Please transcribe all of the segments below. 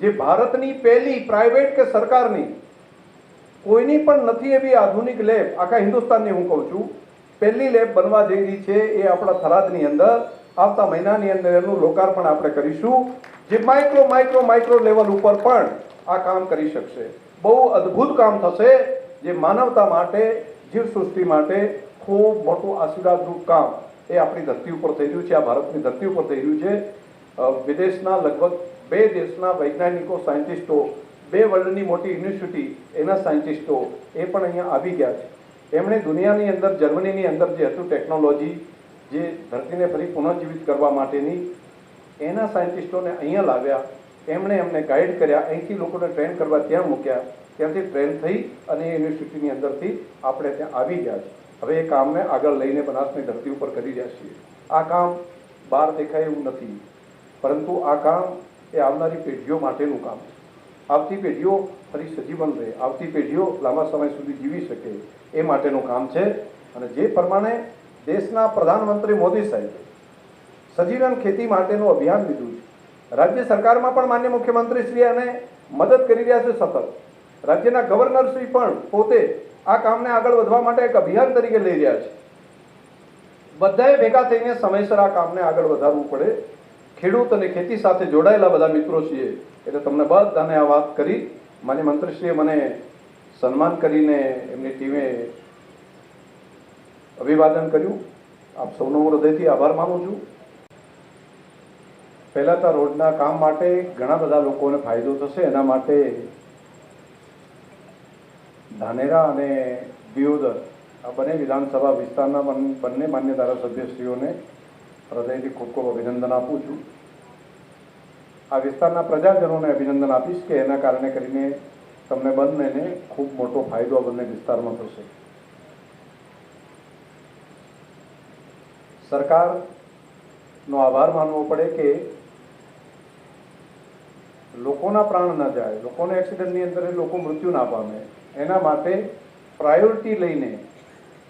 જે ભારતની પહેલી પ્રાઇવેટ કે સરકારની, કોઈની પણ નથી એવી આધુનિક લેબ આખા હિન્દુસ્તાનની હું કહું છું, પહેલી લેબ બનવા જઈ રહી છે એ આપણા થરાદની અંદર, આવતા મહિનાની અંદર એનું લોકાર્પણ આપણે કરીશું, જે માઇક્રો માઇક્રો માઇક્રો લેવલ ઉપર પણ આ કામ કરી શકશે. બહુ અદ્ભુત કામ થશે, જે માનવતા માટે, જીવસૃષ્ટિ માટે ખૂબ મોટું આશીર્વાદરૂપ કામ એ આપણી ધરતી ઉપર થઈ રહ્યું છે, આ ભારતની ધરતી ઉપર થઈ રહ્યું છે. વિદેશના લગભગ બે દેશના વૈજ્ઞાનિકો, સાયન્ટિસ્ટો, બે વર્લ્ડની મોટી યુનિવર્સિટી, એના સાયન્ટિસ્ટો, એ પણ અહીંયા આવી ગયા છે. એમણે દુનિયાની અંદર, જર્મનીની અંદર જે હતું ટેકનોલોજી, જે ધરતીને ફરી પુનઃજીવિત કરવા માટેની, એના સાયન્ટિસ્ટોને અહીંયા લાવ્યા. એમણે એમને ગાઈડ કર્યા. અહીંથી લોકોને ટ્રેન કરવા ત્યાં મૂક્યા. ત્યાંથી ટ્રેન થઈ અને એ યુનિવર્સિટીની અંદરથી આપણે ત્યાં આવી ગયા છે હવે એ કામને આગળ લઈને બનાસની ધરતી ઉપર કરી રહ્યા છીએ. આ કામ બહાર દેખાય એવું નથી. પરંતુ આ કામ એ આવનારી પેઢીઓ માટેનું કામ છે. આવતી પેઢીઓ ફરી સજીવન રહે આવતી પેઢીઓ લાંબા સમય સુધી જીવી શકે એ માટેનું કામ છે. અને જે પ્રમાણે દેશના પ્રધાનમંત્રી મોદી સાહેબે સજીવન ખેતી માટેનું અભિયાન લીધું છે. રાજ્ય સરકારમાં પણ માન્ય મુખ્યમંત્રી શ્રી અને મદદ કરી રહ્યા છે સતત. રાજ્યના ગવર્નર શ્રી પણ પોતે આ કામને આગળ વધવા માટે એક અભિયાન તરીકે લઈ રહ્યા છે. બધાએ ભેગા થઈને સમયસર આ કામને આગળ વધારવું પડે. ખેડૂત અને ખેતી સાથે જોડાયેલા બધા મિત્રો છીએ. એટલે તમને બધાને આ વાત કરી. માન્ય મંત્રીશ્રીએ મને સન્માન કરીને એમની ટીમે અભિવાદન કર્યું. આપ સૌનો હૃદયથી આભાર માનું છું. પહેલાં તો રોડના કામ માટે ઘણા બધા લોકોને ફાયદો થશે. એના માટે ધાનેરા અને દિયોદર આ બંને વિધાનસભા વિસ્તારના બંને માન્ય ધારાસભ્યશ્રીઓને હૃદયથી ખૂબ ખૂબ અભિનંદન આપું છું. આ વિસ્તારના પ્રજાજનોને અભિનંદન આપીશ કે એના કારણે કરીને તમને બંનેને ખૂબ મોટો ફાયદો બંને વિસ્તારમાં થશે. સરકારનો આભાર માનવો પડે કે લોકોના પ્રાણ ન જાય, લોકોને એક્સિડન્ટની અંદર લોકો મૃત્યુ ના પામે. એના માટે પ્રાયોરિટી લઈને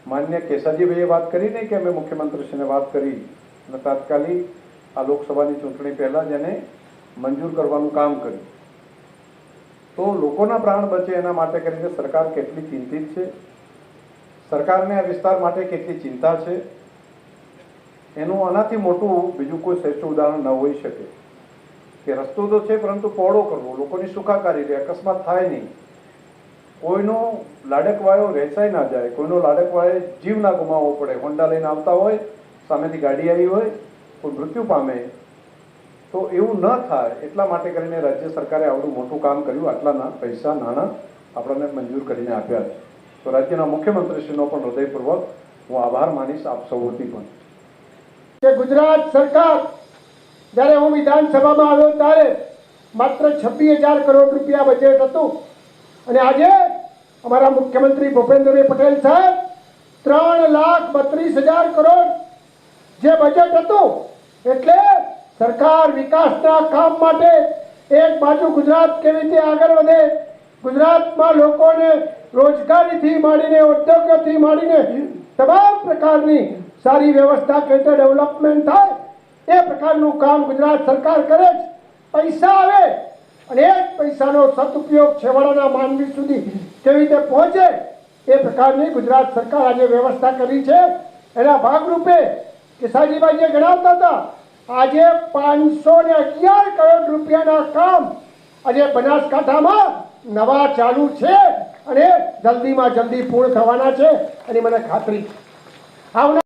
માન્ય કેસાજીભાઈએ વાત કરી ને કે અમે મુખ્યમંત્રીશ્રીને વાત કરી. અને તાત્કાલિક આ લોકસભાની ચૂંટણી પહેલાં જ એને મંજૂર કરવાનું કામ કર્યું. તો લોકોના પ્રાણ બચે એના માટે કરીને સરકાર કેટલી ચિંતિત છે? સરકારને આ વિસ્તાર માટે કેટલી ચિંતા છે? એનું આનાથી મોટું બીજું કોઈ શ્રેષ્ઠ ઉદાહરણ ન હોઈ શકે. કે રસ્તો તો છે, પરંતુ પહોળો કરવો, લોકોની સુખાકારી રહે, અકસ્માત થાય નહીં. કોઈનો લાડકવાયો વેચાઈ ના જાય, કોઈનો લાડકવાયો જીવ ના ગુમાવવો પડે. હોન્ડા લઈને આવતા હોય સામેથી ગાડી આવી હોય, કોઈ મૃત્યુ પામે, તો એવું ન થાય. એટલા માટે કરીને રાજ્ય સરકારે આવડું મોટું કામ કર્યું. આટલાના પૈસા નાણાં આપણને મંજૂર કરીને આપ્યા છે. તો રાજ્યના મુખ્યમંત્રીશ્રીનો પણ હૃદયપૂર્વક હું આભાર માનીશ આપ સૌથી પણ. કે ગુજરાત સરકાર જ્યારે હું વિધાનસભામાં આવ્યો ત્યારે માત્ર છવ્વીસ હજાર કરોડ રૂપિયા બજેટ હતું. અને આજે અમારા મુખ્યમંત્રી ભૂપેન્દ્રભાઈ પટેલ સાહેબ ત્રણ લાખ બત્રીસ હજાર કરોડ જે બજેટ હતું, એટલે સરકાર વિકાસના કામ માટે એક બાજુ ગુજરાત કેવી રીતે આગળ વધે, ગુજરાતમાં લોકોને રોજગારીથી માંડીને, ઉદ્યોગોથી માંડીને તમામ પ્રકારની સારી વ્યવસ્થા રીતે ડેવલપમેન્ટ થાય, એ પ્રકારનું કામ ગુજરાત સરકાર કરે જ. પૈસા આવે, અને એ પૈસાનો સદુપયોગ છેવાડાના માનવી સુધી કેવી રીતે પહોંચે, એ પ્રકારની ગુજરાત સરકાર આજે વ્યવસ્થા કરી છે. એના ભાગરૂપે કિસાજીભાઈ જે ગણાવતા હતા, આજે પાંચસો ને અગિયાર કરોડ રૂપિયાના કામ આજે બનાસકાંઠામાં નવા ચાલુ છે અને જલ્દીમાં જલ્દી પૂર્ણ થવાના છે. એની મને ખાતરી આવનાર